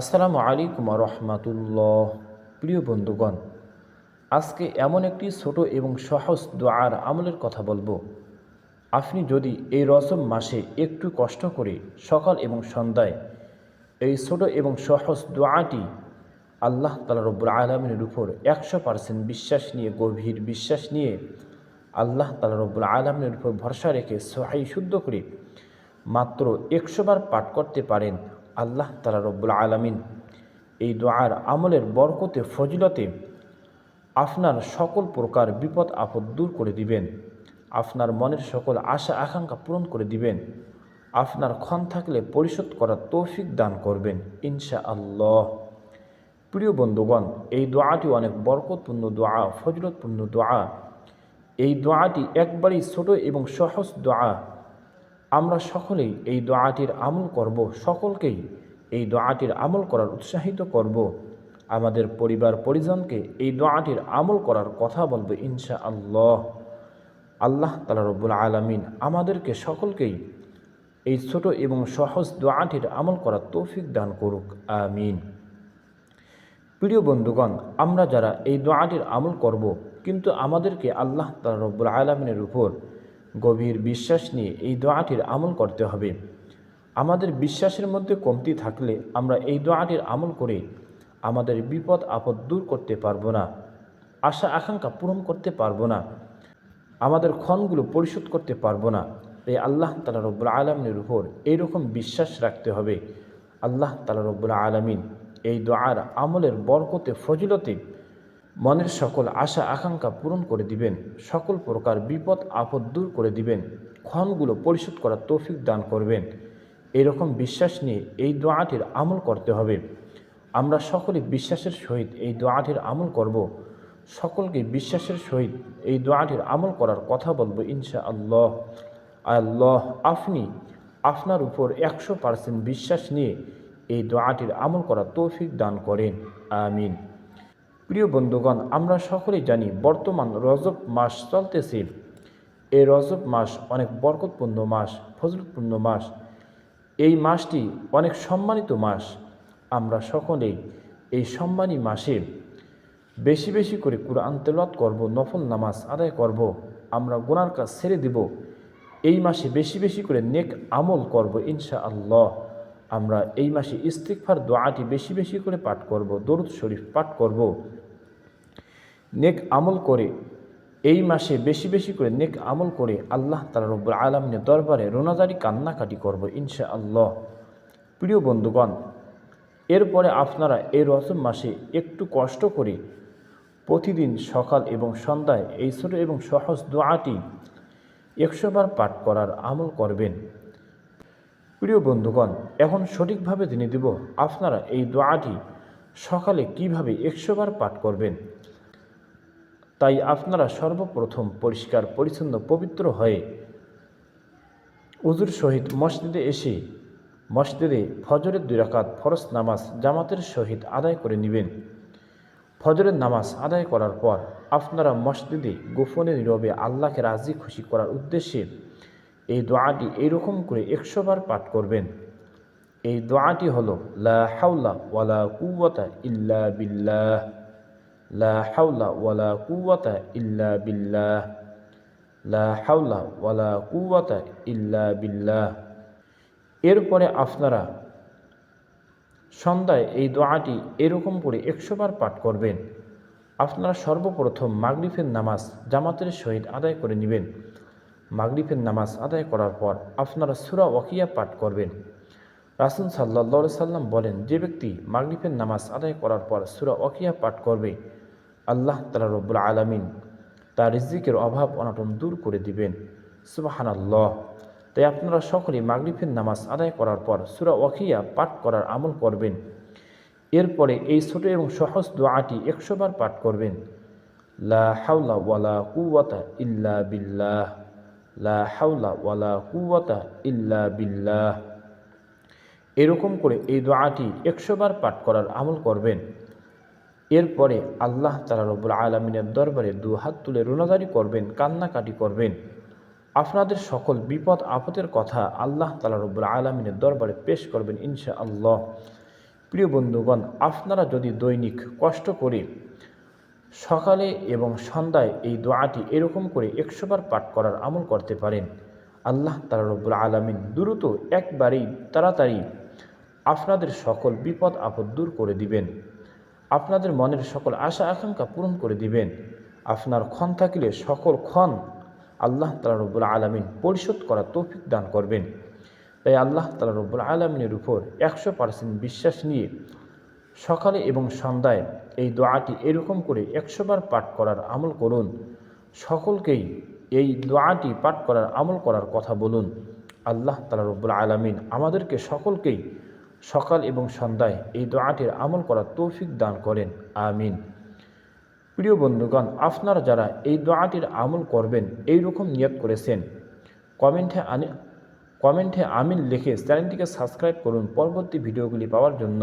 আসসালামু আলাইকুম রহমাতুল্লাহ। প্রিয় বন্ধুগণ, আজকে এমন একটি ছোট এবং সহজ দোয়ার আমলের কথা বলব। আপনি যদি এই রজব মাসে একটু কষ্ট করে সকাল এবং সন্ধ্যায় এই ছোট এবং সহজ দোয়াটি আল্লাহ তালা রব্বুল আলমিনের উপর একশো পার্সেন্ট বিশ্বাস নিয়ে, গভীর বিশ্বাস নিয়ে আল্লাহ তালা রব্বুল আলমিনের উপর ভরসা রেখে সহাই শুদ্ধ করে মাত্র একশো বার পাঠ করতে পারেন। আল্লাহ তালা রব্বুল আলমিন এই দোয়ার আমলের বরকতে, ফজিলতে আপনার সকল প্রকার বিপদ, আপদ দূর করে দিবেন। আপনার মনের সকল আশা, আকাঙ্ক্ষা পূরণ করে দিবেন। আপনার ক্ষণ থাকলে পরিশোধ করার তৌফিক দান করবেন ইনশা আল্লাহ প্রিয় বন্ধুগণ, এই দোয়াটি অনেক বরকতপূর্ণ দোয়া, ফজলতপূর্ণ দোয়া। এই দোয়াটি একবারেই ছোট এবং সহজ দোয়া। আমরা সকলেই এই দোয়াটির আমল করব, সকলকেই এই দোয়াটির আমল করার উৎসাহিত করব। আমাদের পরিবার পরিজনকে এই দোয়াটির আমল করার কথা বলব ইনশা আল্লাহ আল্লাহ তালা রব্বুল আলমিন আমাদেরকে সকলকেই এই ছোট এবং সহজ দোয়াটির আমল করার তৌফিক দান করুক, আমিন। প্রিয় বন্ধুগণ, আমরা যারা এই দোয়াটির আমল করব, কিন্তু আমাদেরকে আল্লাহ তালা রব্বুল আলমিনের উপর গভীর বিশ্বাস নিয়ে এই দোয়াটির আমল করতে হবে। আমাদের বিশ্বাসের মধ্যে কমতি থাকলে আমরা এই দোয়াটির আমল করে আমাদের বিপদ, আপদ দূর করতে পারব না। আশা, আকাঙ্ক্ষা পূরণ করতে পারব না। আমাদের ক্ষণগুলো পরিশোধ করতে পারব না। এই আল্লাহ তালা রব্বুল আলমিনের উপর এইরকম বিশ্বাস রাখতে হবে। আল্লাহ তালা রব্বুল আলমিন এই দোয়ার আমলের বরকতে, ফজিলতে মনের সকল আশা, আকাঙ্ক্ষা পূরণ করে দিবেন। সকল প্রকার বিপদ, আপদ দূর করে দিবেন। ক্ষণগুলো পরিশোধ করার তৌফিক দান করবেন। এরকম বিশ্বাস নিয়ে এই দোয়াটির আমল করতে হবে। আমরা সকলে বিশ্বাসের সহিত এই দোয়াটির আমল করব। সকলকে বিশ্বাসের সহিত এই দোয়াটির আমল করার কথা বলব ইনশা আল্লাহ আল্লাহ আপনি আপনার উপর একশো পার্সেন্ট বিশ্বাস নিয়ে এই দোয়াটির আমল করার তৌফিক দান করেন। আমিন। প্রিয় বন্ধুগণ, আমরা সকলেই জানি বর্তমান রজব মাস চলতেছে। এই রজব মাস অনেক বরকতপূর্ণ মাস, ফজলতপূর্ণ মাস। এই মাসটি অনেক সম্মানিত মাস। আমরা সকলেই এই সম্মানী মাসে বেশি বেশি করে কোরআন তেলাওয়াত করব, নফল নামাজ আদায় করব, আমরা গুনার কাজ ছেড়ে দিব। এই মাসে বেশি বেশি করে নেক আমল করব ইনশা আল্লাহ আমরা এই মাসে ইস্তিকফার দোয়াটি বেশি বেশি করে পাঠ করব, দরুদ শরীফ পাঠ করব। নেক আমল করে এই মাসে বেশি বেশি করে নেক আমল করে আল্লাহ তালা রব্বুল আলমিনের দরবারে রোনাজারি কান্নাকাটি করব ইনশা আল্লাহ প্রিয় বন্ধুগণ, এরপরে আপনারা এই রসম মাসে একটু কষ্ট করে প্রতিদিন সকাল এবং সন্ধ্যায় এই ছোট এবং সহজ দোয়াটি একশোবার পাঠ করার আমল করবেন। প্রিয় বন্ধুগণ, এখন সঠিকভাবে জেনে দেব আপনারা এই দোয়াটি সকালে কীভাবে একশোবার পাঠ করবেন। তাই আপনারা সর্বপ্রথম পরিষ্কার, পরিচ্ছন্ন, পবিত্র হয়ে উজুর সহিত মসজিদে এসে মসজিদে ফজরের দুই রাকাত নামাজ জামাতের সহিত আদায় করে নেবেন। ফজরের নামাজ আদায় করার পর আপনারা মসজিদে গোপনে নীরবে আল্লাহকে রাজি, খুশি করার উদ্দেশ্যে এই দোয়াটি এইরকম করে একশোবার পাঠ করবেন। এই দোয়াটি হলো, লা কুওয়াতা ইল্লা লা কুওয়াতা ইল্লা লা কুওয়াতা ইল্লা এরপরে আপনারা সন্ধ্যায় এই দোয়াটি এরকম করে একশোবার পাঠ করবেন। আপনারা সর্বপ্রথম মাগরিফের নামাজ জামাতের সহিত আদায় করে নেবেন। মাগরিফের নামাজ আদায় করার পর আপনারা সুরা ওয়াকিয়া পাঠ করবেন। রাসুল সাল্লা সাল্লাম বলেন, যে ব্যক্তি মাগরিফের নামাজ আদায় করার পর সুরা ওয়াকিয়া পাঠ করবে, আল্লাহ তালা রব্বুল আলমিন তার রিজিকের অভাব অনটন দূর করে দিবেন। সুবাহান আল্লাহ তাই আপনারা সকলেই মাগরিফের নামাজ আদায় করার পর সুরা ওয়াকিয়া পাঠ করার আমল করবেন। এরপরে এই ছোট এবং সহজ দোয়াটি একশোবার পাঠ করবেন। লা হাওলা ওয়ালা কুওয়াতা ইল্লা বিল্লাহ। লা হাওলা ওয়ালা কুওয়াতা ইল্লা বিল্লাহ। এরকম করে এই দোয়াটি একশোবার পাঠ করার আমল করবেন। এরপরে আল্লাহ তালা রবুল আলমিনের দরবারে দু হাত তুলে রোনাদারি করবেন, কান্নাকাটি করবেন। আপনাদের সকল বিপদ, আপদের কথা আল্লাহ তালা রবুল আলমিনের দরবারে পেশ করবেন ইনশা আল্লাহ প্রিয় বন্ধুগণ, আপনারা যদি দৈনিক কষ্ট করে সকালে এবং সন্ধ্যায় এই দোয়াটি এরকম করে একশোবার পাঠ করার আমল করতে পারেন। আল্লাহ তালা রব্বুল আলমিন দ্রুত একবারেই তাড়াতাড়ি আপনাদের সকল বিপদ আপদ দূর করে দিবেন। আপনাদের মনের সকল আশা আকাঙ্ক্ষা পূরণ করে দিবেন। আপনার ক্ষণ থাকিলে সকল ক্ষণ আল্লাহ তালা রব্বুল আলমিন পরিশোধ করার তৌফিক দান করবেন। তাই আল্লাহ তালা রব্বুল আলমিনের উপর একশো পার্সেন্ট বিশ্বাস নিয়ে সকালে এবং সন্ধ্যায় এই দোয়াটি এরকম করে একশোবার পাঠ করার আমল করুন। সকলকেই এই দোয়াটি পাঠ করার আমল করার কথা বলুন। আল্লাহ তালা রব্বুল আলমিন আমাদেরকে সকলকেই সকাল এবং সন্ধ্যায় এই দোয়াটির আমল করার তৌফিক দান করেন। আমিন। প্রিয় বন্ধুগণ, আপনারা যারা এই দোয়াটির আমল করবেন এই রকম নিয়ত করেছেন, কমেন্টে আনি কমেন্টে আমিন লিখে চ্যানেলটিকে সাবস্ক্রাইব করুন। পরবর্তী ভিডিওগুলি পাওয়ার জন্য